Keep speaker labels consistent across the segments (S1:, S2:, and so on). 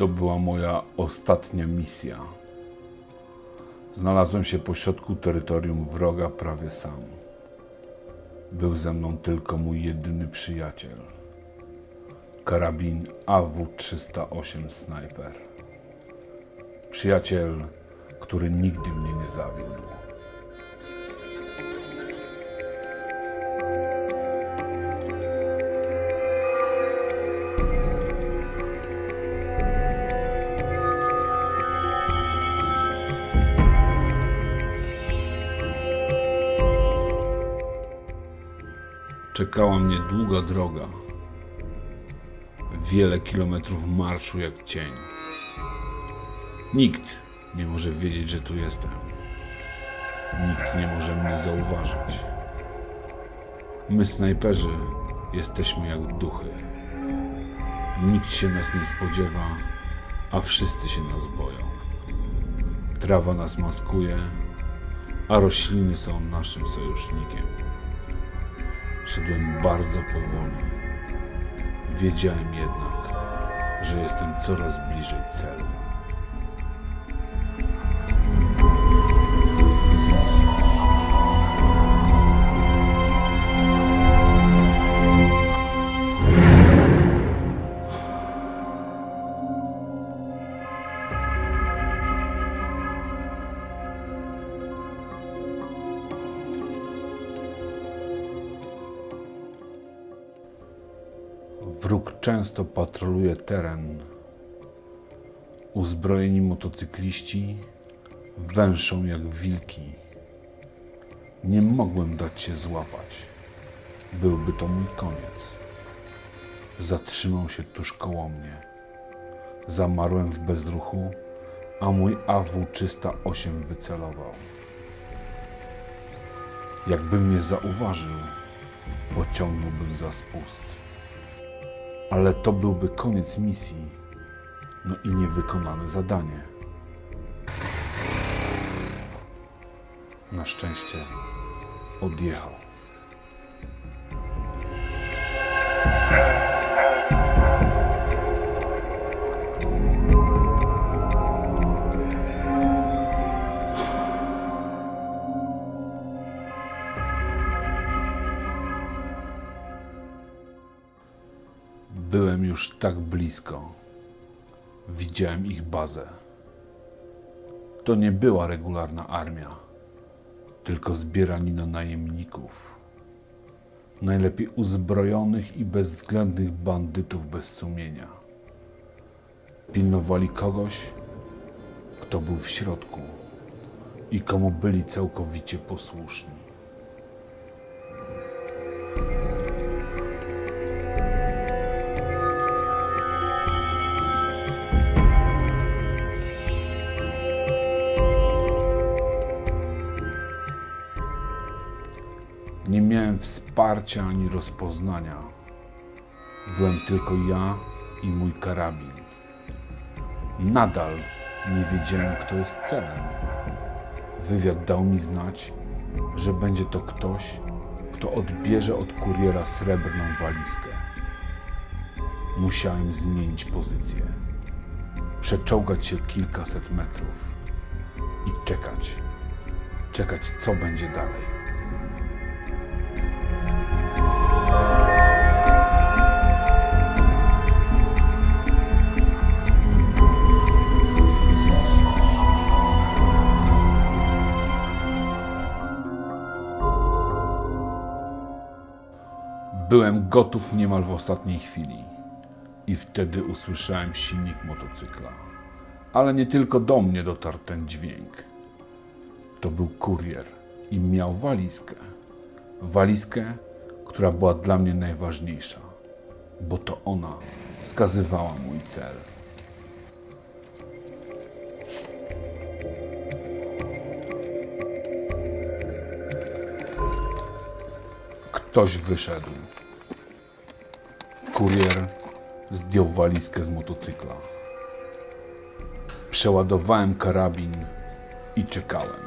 S1: To była moja ostatnia misja. Znalazłem się pośrodku terytorium wroga prawie sam. Był ze mną tylko mój jedyny przyjaciel. Karabin AW-308 Sniper. Przyjaciel, który nigdy mnie nie zawiódł. Czekała mnie długa droga. Wiele kilometrów marszu jak cień. Nikt nie może wiedzieć, że tu jestem. Nikt nie może mnie zauważyć. My, snajperzy, jesteśmy jak duchy. Nikt się nas nie spodziewa, a wszyscy się nas boją. Trawa nas maskuje, a rośliny są naszym sojusznikiem. Szedłem bardzo powoli. Wiedziałem jednak, że jestem coraz bliżej celu. Wróg często patroluje teren. Uzbrojeni motocykliści węszą jak wilki. Nie mogłem dać się złapać. Byłby to mój koniec. Zatrzymał się tuż koło mnie. Zamarłem w bezruchu, a mój AW-308 wycelował. Jakby mnie zauważył, pociągnąłbym za spust ale to byłby koniec misji, no i niewykonane zadanie. Na szczęście odjechał. Byłem już tak blisko. Widziałem ich bazę. To nie była regularna armia, tylko zbieranina najemników. Najlepiej uzbrojonych i bezwzględnych bandytów bez sumienia. Pilnowali kogoś, kto był w środku i komu byli całkowicie posłuszni. Nie miałem wsparcia ani rozpoznania. Byłem tylko ja i mój karabin. Nadal nie wiedziałem, kto jest celem. Wywiad dał mi znać, że będzie to ktoś, kto odbierze od kuriera srebrną walizkę. Musiałem zmienić pozycję, przeczołgać się kilkaset metrów i czekać, czekać, co będzie dalej. Byłem gotów niemal w ostatniej chwili. I wtedy usłyszałem silnik motocykla. Ale nie tylko do mnie dotarł ten dźwięk. To był kurier i miał walizkę. Walizkę, która była dla mnie najważniejsza, bo to ona wskazywała mój cel. Ktoś wyszedł. Kurier zdjął walizkę z motocykla. Przeładowałem karabin i czekałem.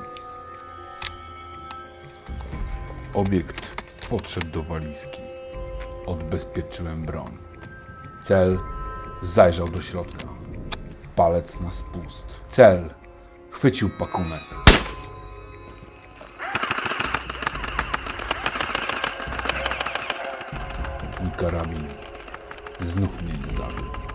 S1: Obiekt podszedł do walizki. Odbezpieczyłem broń. Cel zajrzał do środka. palec na spust. Cel chwycił pakunek. Mój karabin znów mnie nie zabił.